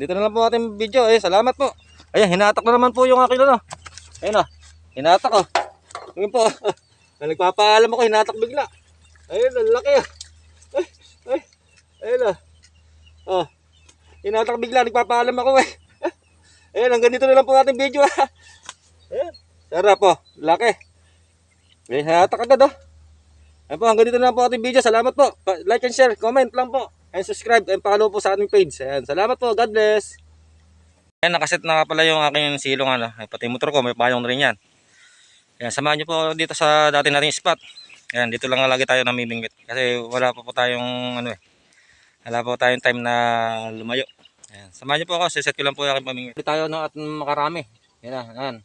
Dito na lang po ating video. Eh, salamat po. Ayan, hinatak na naman po yung akin ano. Ayun oh. Hinatak oh. Ayun po. Na nagpapaalam ako, hinatak bigla. Ayun, ang laki ah. Ay, ay. Ayun oh. Oh. Hinatak bigla, nagpapaalam ako eh. Ayun, hanggang dito na lang po ating video ah. Ayun. Sarap po. Laki. Ayun, hinatak agad oh. Ayun po, hanggang dito na lang po ating video. Salamat po. Like and share, comment lang po. And subscribe and follow po sa aming page. Ayan, salamat po. God bless. Ayan, nakaset na pala yung aking silong ano. Ay, pati motor ko, may payong rin yan. Ayan, samahan nyo po dito sa dati nating spot. Ayan, dito lang lagi tayo namimingwit. Kasi wala pa po tayong ano eh. Wala po tayong time na lumayo. Ayan, samahan nyo po ako. Siset ko lang po yung aking pamingwit. Dito tayo no, at makarami. Ayan na,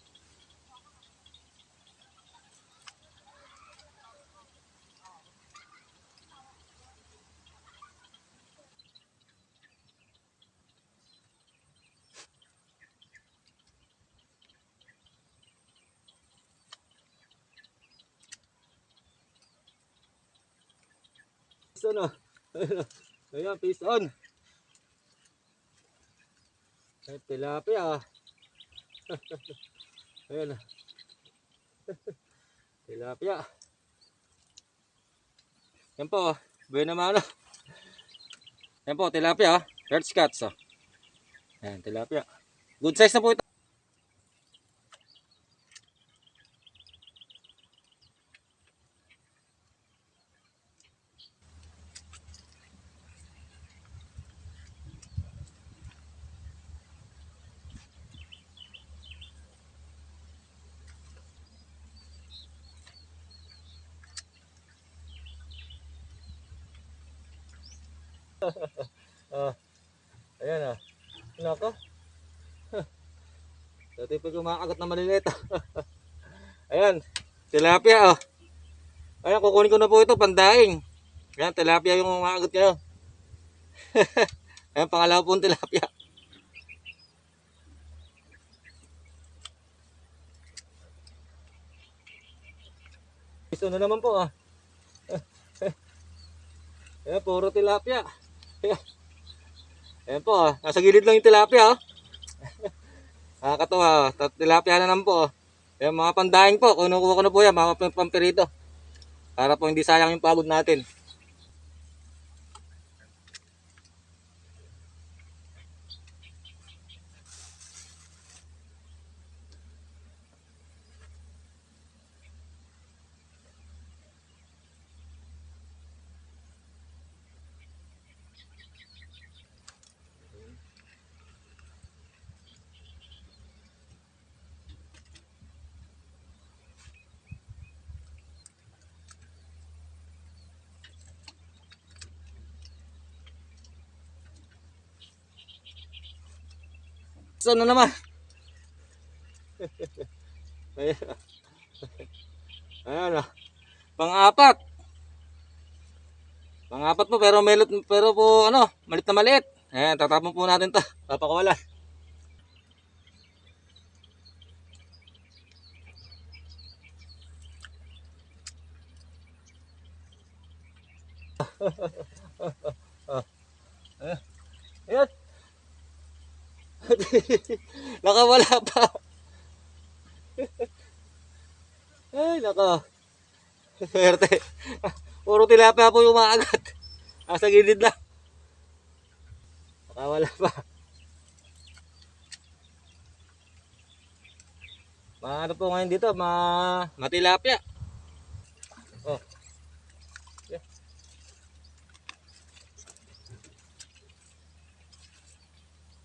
ayan. Piston oh. Ayan, piston. Ay, tilapia ah. Ayan ah. tilapia. Yan po, oh. buhay naman oh. Yan po, tilapia ah. Red scats oh. Ayan, tilapia. Good size na po ito. Ah. Ayan ah. Nako. Dati pa kumakagat na maliliit. Ayan. Tilapia oh. Ayan, kukunin ko na po ito, pandaing. Ayan, tilapia yung kumakagat kayo. Ayan, pangalawa pong tilapia. Gusto na naman po ah. Ayan, puro tilapia. Ayan. Po, ah. nasa gilid lang yung tilapia. Oh. Nakakatawa, oh. Tat- tilapia na naman po. Oh. Ayan, mga pandaing po, kinukuha ko na po yan, mga pam- pampirito. Para po hindi sayang yung pagod natin. Ano naman? Ayan. Ayan ah. Pang-apat. Pang-apat po pero melot pero po ano, malit na maliit. Ayan, tatapon po natin 'to. Papakawalan. Ayan. Nakawala pa. Ay, naka. Swerte. Puro tilapia po yung maagat. Nasa gilid lang. Nakawala pa. Maano po ngayon dito, ma matilapia. Oh. Yeah.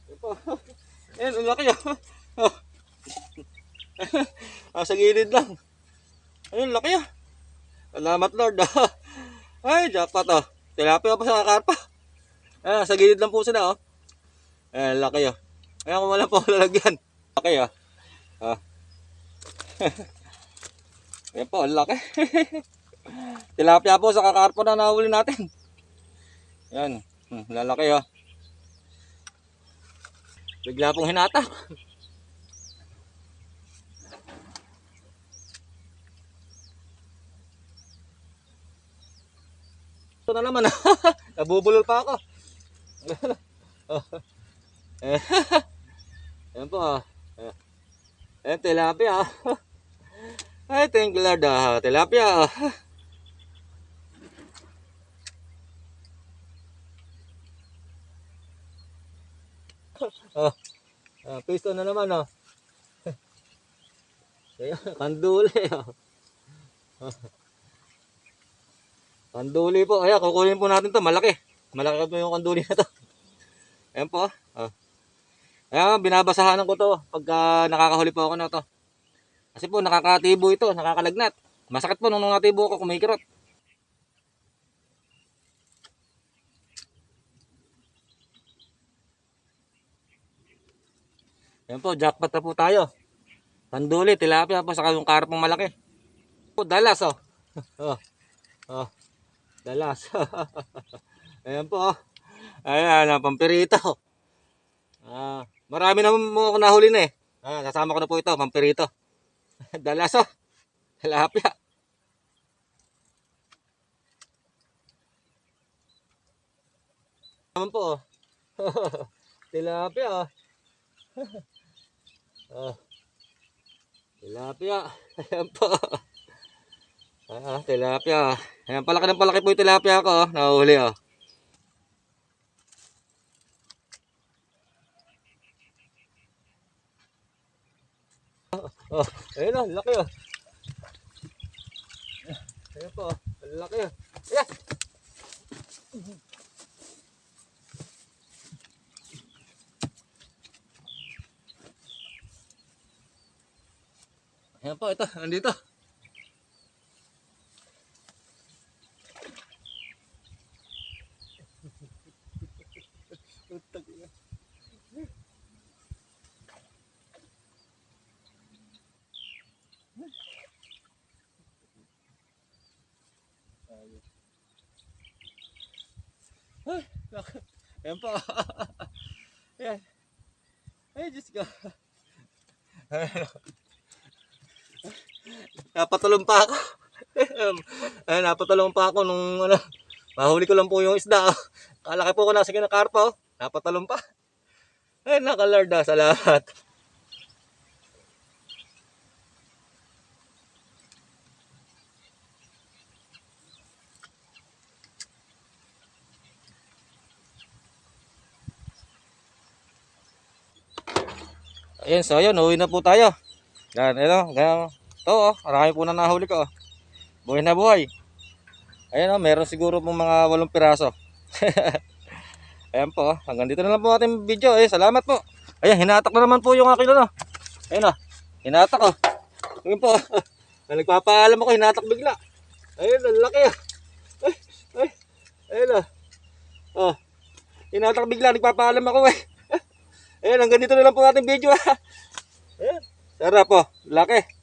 Yan po. Ayan, ang laki ah. Oh. ah, sa gilid lang. Ayun, laki ah. Salamat Lord ah. Ay, jackpot ah. Tilapia pa sa karpa. Ah, sa gilid lang po sila oh. Ayan, laki ah. Ayan, kung wala po lalagyan. Laki ah. Ah. Ayan po, ang laki. Tilapia po sa kakarpa na nahuli natin. Ayan, hmm, lalaki ah. Bigla pong hinatak. Ito na naman. Nabubulol pa ako. Eh, Ayan po ah. Ayan. Ayan, tilapia ah. Ay, thank you Lord ah. Tilapia ah. Oh, ah, pisto na naman oh. Ayan, kanduli oh. Kanduli po. Ayan, kukunin po natin to. Malaki. Malaki po yung kanduli na to. Ayan po. Oh. Ayan, binabasahanan ko to pagka nakakahuli po ako na to. Kasi po, nakakatibo ito. Nakakalagnat. Masakit po nung nakatibo ako kumikirot. Ayan po, jackpot na po tayo. Kanduli, tilapia po, saka yung karpong malaki. Po, dalas oh. oh. Oh. Dalas. Ayan po. oh. Ayan, ang pampirito. Ah, marami na mo ako nahuli na eh. Ah, kasama ko na po ito, pampirito. Dalas oh. Tilapia. Naman po oh. Tilapia oh. oh. Tilapia. Ayan po. Ah, tilapia. Ayan, palaki ng palaki po yung tilapia ko. Oh. Nahuli oh. Oh, ayun oh, laki oh. Ayun po, oh, laki oh. Ayan! Ayan po, ito, nandito. Ay, laki. Ayan po. Ayan. Ay, Diyos ko. napatulong pa ako. Ay, napatulong pa ako nung ano, mahuli ko lang po yung isda. oh. Kalaki po ko nasa kinakarpa. Oh. Napatalong pa. Ay, nakalard ah. Salamat. Ayan, so ayun, uwi na po tayo. Yan, ito, ganyan. Oh, marami po na nahuli ko. Buhay na buhay. Ayan, oh, meron siguro pong mga walong piraso. Ayan po, oh. hanggang dito na lang po ating video. Eh, salamat po. Ayan, hinatak na naman po yung akin ano. Ayan oh, hinatak oh. Ayan po, na nagpapaalam ako, hinatak bigla. Ayun, ang laki ah. Ay, ay, oh. Oh, hinatak bigla, nagpapaalam ako eh. Ayan, hanggang dito na lang po ating video. ah. Ayan, sarap po, laki.